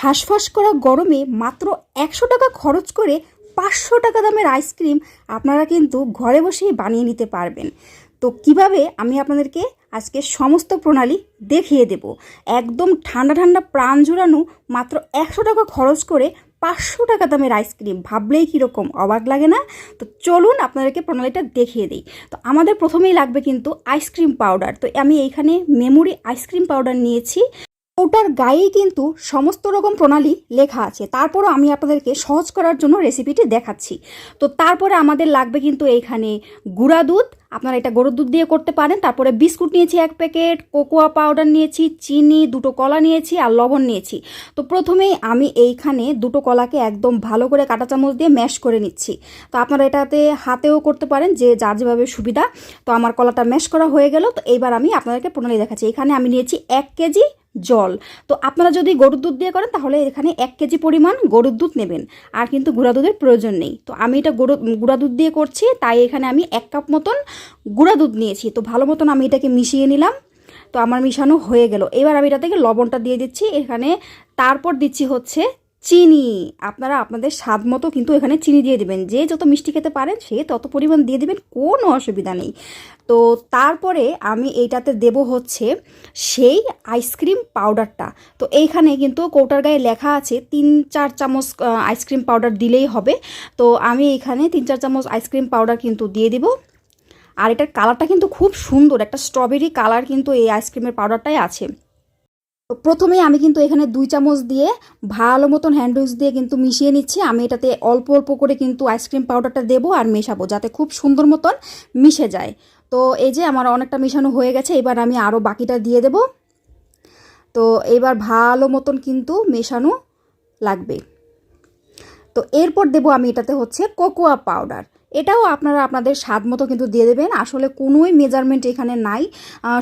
হাঁসফাঁস করা গরমে মাত্র একশো টাকা খরচ করে পাঁচশো টাকা দামের আইসক্রিম আপনারা কিন্তু ঘরে বসেই বানিয়ে নিতে পারবেন। তো কীভাবে আমি আপনাদেরকে আজকে সমস্ত প্রণালী দেখিয়ে দেব? একদম ঠান্ডা ঠান্ডা প্রাণ জুড়ানো মাত্র একশো টাকা খরচ করে পাঁচশো টাকা দামের আইসক্রিম। ভাবলেই কীরকম, অবাক লাগে না? তো চলুন আপনাদেরকে প্রণালীটা দেখিয়ে দিই। তো আমাদের প্রথমেই লাগবে কিন্তু আইসক্রিম পাউডার। তো আমি এইখানে মেমোরি আইসক্রিম পাউডার নিয়েছি। ওটার গায়েই কিন্তু সমস্ত রকম প্রণালী লেখা আছে। তারপরও আমি আপনাদেরকে সহজ করার জন্য রেসিপিটি দেখাচ্ছি। তো তারপরে আমাদের লাগবে কিন্তু এইখানে গুঁড়া দুধ। আপনারা এটা গরুর দুধ দিয়ে করতে পারেন। তারপরে বিস্কুট নিয়েছি এক প্যাকেট, কোকোয়া পাউডার নিয়েছি, চিনি, দুটো কলা নিয়েছি আর লবণ নিয়েছি। তো প্রথমেই আমি এইখানে দুটো কলাকে একদম ভালো করে কাঁটা চামচ দিয়ে ম্যাশ করে নিচ্ছি। তো আপনারা এটাতে হাতেও করতে পারেন যে যার যেভাবে সুবিধা। তো আমার কলাটা ম্যাশ করা হয়ে গেল। তো এইবার আমি আপনাদেরকে প্রণালী দেখাচ্ছি। এখানে আমি নিয়েছি এক কেজি জল। তো আপনারা যদি গরুর দুধ দিয়ে করেন, তাহলে এখানে এক কেজি পরিমাণ গরুর দুধ নেবেন। আর কিন্তু গুঁড়া দুধের প্রয়োজন নেই। তো আমি এটা গরু, গুঁড়া দুধ দিয়ে করছি, তাই এখানে আমি এক কাপ মতন গুঁড়া দুধ নিয়েছি। তো ভালো মতন আমি এটাকে মিশিয়ে নিলাম। তো আমার মিশানো হয়ে গেল। এবার আমি এটা থেকে লবণটা দিয়ে দিচ্ছি। এখানে তারপর দিচ্ছি হচ্ছে চিনি। আপনারা আপনাদের স্বাদ মতো কিন্তু এখানে চিনি দিয়ে দেবেন। যে যত মিষ্টি খেতে পারেন, সে তত পরিমাণ দিয়ে দেবেন, কোনো অসুবিধা নেই। তো তারপরে আমি এইটাতে দেব হচ্ছে সেই আইসক্রিম পাউডারটা। তো এইখানে কিন্তু কৌটার গায়ে লেখা আছে, তিন চার চামচ আইসক্রিম পাউডার দিলেই হবে। তো আমি এইখানে তিন চার চামচ আইসক্রিম পাউডার কিন্তু দিয়ে দিব। আর এটার কালারটা কিন্তু খুব সুন্দর, একটা স্ট্রবেরি কালার কিন্তু এই আইসক্রিমের পাউডারটাই আছে। প্রথমেই আমি কিন্তু এখানে দুই চামচ দিয়ে ভালো মতন হ্যান্ড উইক্স দিয়ে কিন্তু মিশিয়ে নিচ্ছি। আমি এটাতে অল্প অল্প করে কিন্তু আইসক্রিম পাউডারটা দেবো আর মেশাবো যাতে খুব সুন্দর মতন মিশে যায়। তো এই যে আমার অনেকটা মেশানো হয়ে গেছে, এবার আমি আরও বাকিটা দিয়ে দেব। তো এবার ভালো মতন কিন্তু মেশানো লাগবে। তো এরপর দেবো আমি এটাতে হচ্ছে কোকোয়া পাউডার এটাও আপনারা আপনাদের স্বাদ মতো কিন্তু দিয়ে দেবেন। আসলে কোনোই মেজারমেন্ট এখানে নাই।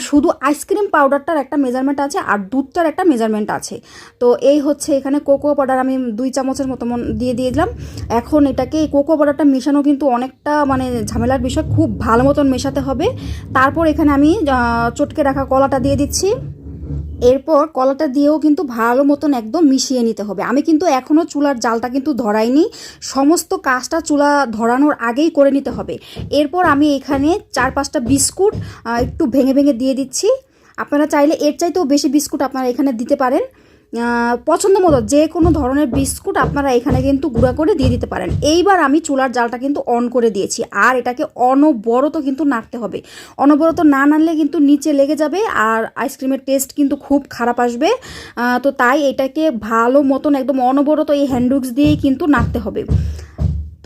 শুধু আইসক্রিম পাউডারটার একটা মেজারমেন্ট আছে আর দুধটার একটা মেজারমেন্ট আছে। তো এই হচ্ছে এখানে কোকো পাউডার আমি দুই চামচের মতো দিয়ে দিয়ে দিলাম এখন এটাকে এই কোকো পাউডারটা মেশানো কিন্তু অনেকটা মানে ঝামেলার বিষয়। খুব ভালো মতন মেশাতে হবে। তারপর এখানে আমি চটকে রাখা কলাটা দিয়ে দিচ্ছি। এরপর কলাটা দিয়েও কিন্তু ভালো মতন একদম মিশিয়ে নিতে হবে। আমি কিন্তু এখনও চুলার জালটা কিন্তু ধরাইনি। সমস্ত কাজটা চুলা ধরানোর আগেই করে নিতে হবে। এরপর আমি এখানে চার পাঁচটা বিস্কুট একটু ভেঙে ভেঙে দিয়ে দিচ্ছি। আপনারা চাইলে এর চাইতেও বেশি বিস্কুট আপনারা এখানে দিতে পারেন। পছন্দ মতো যে কোনো ধরনের বিস্কুট আপনারা এখানে কিন্তু গুঁড়া করে দিয়ে দিতে পারেন। এইবার আমি চুলার জালটা কিন্তু অন করে দিয়েছি। আর এটাকে অনবরত কিন্তু নাড়তে হবে। অনবরত না নাড়লে কিন্তু নিচে লেগে যাবে আর আইসক্রিমের টেস্ট কিন্তু খুব খারাপ আসবে। তো তাই এটাকে ভালো মতন একদম অনবরত এই হ্যান্ডউক্স দিয়েই কিন্তু নাড়তে হবে।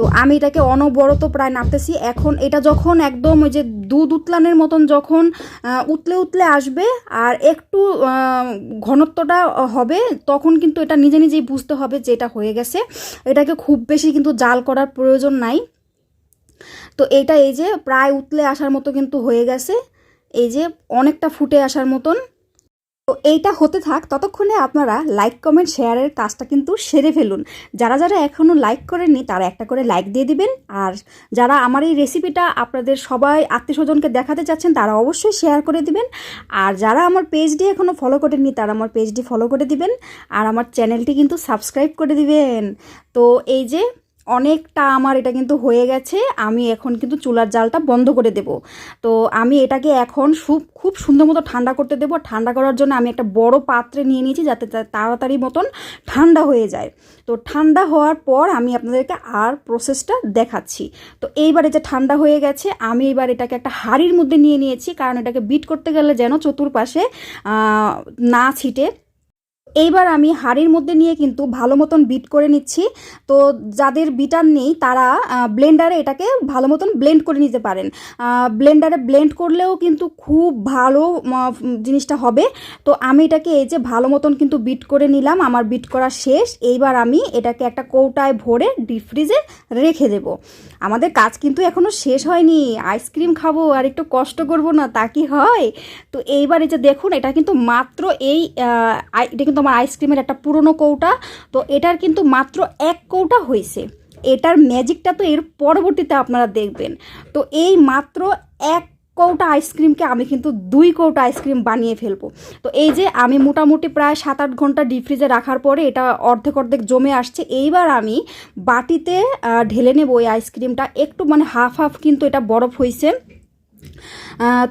তো আমি এটাকে অনবরত প্রায় নাড়তেছি এখন এটা যখন একদম ওই যে দুধ উতলানের মতন যখন উতলে উতলে আসবে আর একটু ঘনত্বটা হবে, তখন কিন্তু এটা নিজে নিজেই বুঝতে হবে যে এটা হয়ে গেছে। এটাকে খুব বেশি কিন্তু জাল করার প্রয়োজন নাই। তো এটা এই যে প্রায় উতলে আসার মতো কিন্তু হয়ে গেছে। এই যে অনেকটা ফুটে আসার মতন। তো এইটা হতে থাক, ততক্ষণে আপনারা লাইক কমেন্ট শেয়ারের কাজটা কিন্তু সেরে ফেলুন। যারা যারা এখনও লাইক করেননি, তারা একটা করে লাইক দিয়ে দিবেন। আর যারা আমার এই রেসিপিটা আপনাদের সবাই আত্মীয় স্বজনকে দেখাতে চাচ্ছেন, তারা অবশ্যই শেয়ার করে দিবেন। আর যারা আমার পেজটি এখনও ফলো করেননি, তারা আমার পেজটি ফলো করে দিবেন। আর আমার চ্যানেলটি কিন্তু সাবস্ক্রাইব করে দিবেন। তো এই যে অনেকটা আমার এটা কিন্তু হয়ে গেছে, আমি এখন কিন্তু চুলার জালটা বন্ধ করে দেব। তো আমি এটাকে এখন খুব খুব সুন্দর মতো ঠান্ডা করতে দেবো, ঠান্ডা করার জন্য আমি একটা বড় পাত্রে নিয়ে নিয়েছি যাতে তাড়াতাড়ি মতন ঠান্ডা হয়ে যায়। তো ঠান্ডা হওয়ার পর আমি আপনাদেরকে আর প্রসেসটা দেখাচ্ছি। তো এইবার এই যে ঠান্ডা হয়ে গেছে, আমি এবার এটাকে একটা হাঁড়ির মধ্যে নিয়ে নিয়েছি, কারণ এটাকে বিট করতে গেলে যেন চতুর্পাশে না ছিটে। এইবার আমি হাঁড়ির মধ্যে নিয়ে কিন্তু ভালো মতন বিট করে নিচ্ছি। তো যাদের বিটার নেই, তারা ব্লেন্ডারে এটাকে ভালো মতন ব্লেন্ড করে নিতে পারেন। ব্লেন্ডারে ব্লেন্ড করলেও কিন্তু খুব ভালো জিনিসটা হবে। তো আমি এটাকে এই যে ভালো মতন কিন্তু বিট করে নিলাম, আমার বিট করা শেষ। এইবার আমি এটাকে একটা কৌটায় ভরে ডিপ ফ্রিজে রেখে দেব। আমাদের কাজ কিন্তু এখনও শেষ হয়নি। আইসক্রিম খাব আর একটু কষ্ট করব না, তা কি হয়? তো এইবার এই যে দেখুন, এটা কিন্তু মাত্র এই এটা কিন্তু আমার আইসক্রিমের একটা পুরনো কৌটা। তো এটার কিন্তু মাত্র এক কৌটা হয়েছে এটার ম্যাজিকটা তো এর পরবর্তীতে আপনারা দেখবেন। তো এই মাত্র এক কৌটা আইসক্রিমকে আমি কিন্তু দুই কৌটা আইসক্রিম বানিয়ে ফেলব। তো এই যে আমি মোটামুটি প্রায় সাত আট ঘণ্টা ডিপ ফ্রিজে রাখার পরে এটা অর্ধেক অর্ধেক জমে আসছে। এইবার আমি বাটিতে ঢেলে নেব ওই আইসক্রিমটা। একটু মানে হাফ হাফ কিন্তু এটা বরফ হয়েছে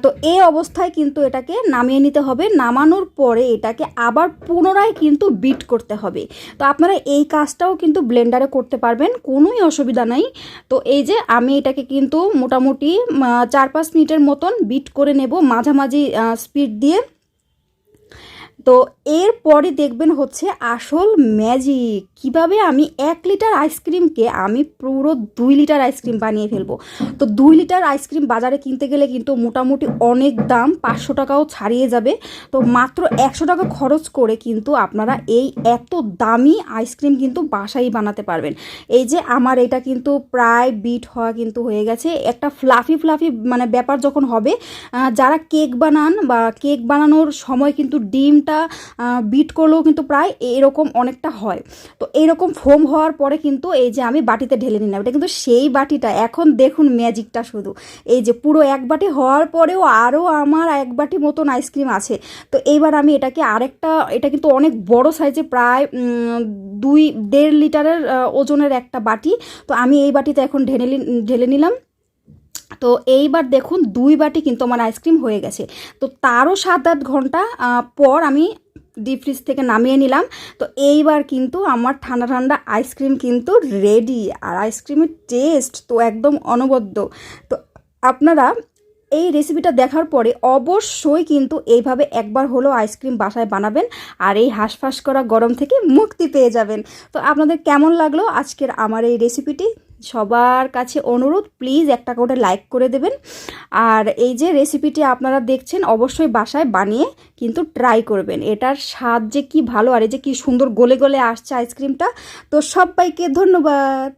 তো এই অবস্থায় কিন্তু এটাকে নামিয়ে নিতে হবে। নামানোর পরে এটাকে আবার পুনরায় কিন্তু বিট করতে হবে। তো আপনারা এই কাজটাও কিন্তু ব্লেন্ডারে করতে পারবেন, কোনোই অসুবিধা নাই। তো এই যে আমি এটাকে কিন্তু মোটামুটি চার পাঁচ মিনিটের মতন বিট করে নেব মাঝামাঝি স্পিড দিয়ে। তো এরপরে দেখবেন হচ্ছে আসল ম্যাজিক কীভাবে আমি এক লিটার আইসক্রিমকে আমি পুরো দুই লিটার আইসক্রিম বানিয়ে ফেলব? তো দুই লিটার আইসক্রিম বাজারে কিনতে গেলে কিন্তু মোটামুটি অনেক দাম, পাঁচশো টাকাও ছাড়িয়ে যাবে। তো মাত্র একশো টাকা খরচ করে কিন্তু আপনারা এই এত দামি আইসক্রিম কিন্তু বাসায় বানাতে পারবেন। এই যে আমার এটা কিন্তু প্রায় বিট হওয়া কিন্তু হয়ে গেছে। একটা ফ্লাফি ফ্লাফি মানে ব্যাপার যখন হবে যারা কেক বানান বা কেক বানানোর সময় কিন্তু ডিমটা বিট করলেও কিন্তু প্রায় এরকম অনেকটা হয়। তো এইরকম ফোম হওয়ার পরে কিন্তু এই যে আমি বাটিতে ঢেলে নিলাম, এটা কিন্তু সেই বাটিটা। এখন দেখুন ম্যাজিকটা শুধু। এই যে পুরো এক বাটি হওয়ার পরেও আরও আমার এক বাটি মতন আইসক্রিম আছে। তো এইবার আমি এটাকে আরেকটা, এটা কিন্তু অনেক বড় সাইজে প্রায় দুই, দেড় লিটারের ওজনের একটা বাটি। তো আমি এই বাটিতে এখন ঢেলে ঢেলে নিলাম। তো এইবার দেখুন দুই বাটি কিন্তু আমার আইসক্রিম হয়ে গেছে। তো তারও সাত আট ঘণ্টা পর আমি ডিপ ফ্রিজ থেকে নামিয়ে নিলাম। তো এইবার কিন্তু আমার ঠান্ডা ঠান্ডা আইসক্রিম কিন্তু রেডি আর আইসক্রিমের টেস্ট তো একদম অনবদ্য। তো আপনারা এই রেসিপিটা দেখার পরে অবশ্যই কিন্তু এইভাবে একবার হলেও আইসক্রিম বাসায় বানাবেন আর এই হাঁসফাঁস করা গরম থেকে মুক্তি পেয়ে যাবেন। তো আপনাদের কেমন লাগল আজকের আমার এই রেসিপিটি? সবার কাছে অনুরোধ প্লিজ একটা করে লাইক করে দেবেন। আর এই যে রেসিপিটি আপনারা দেখছেন, অবশ্যই বাসায় বানিয়ে কিন্তু ট্রাই করবেন। এটার স্বাদ যে কি ভালো, আর এই যে কি সুন্দর গলে গলে আসছে আইসক্রিমটা তো সবাইকে ধন্যবাদ।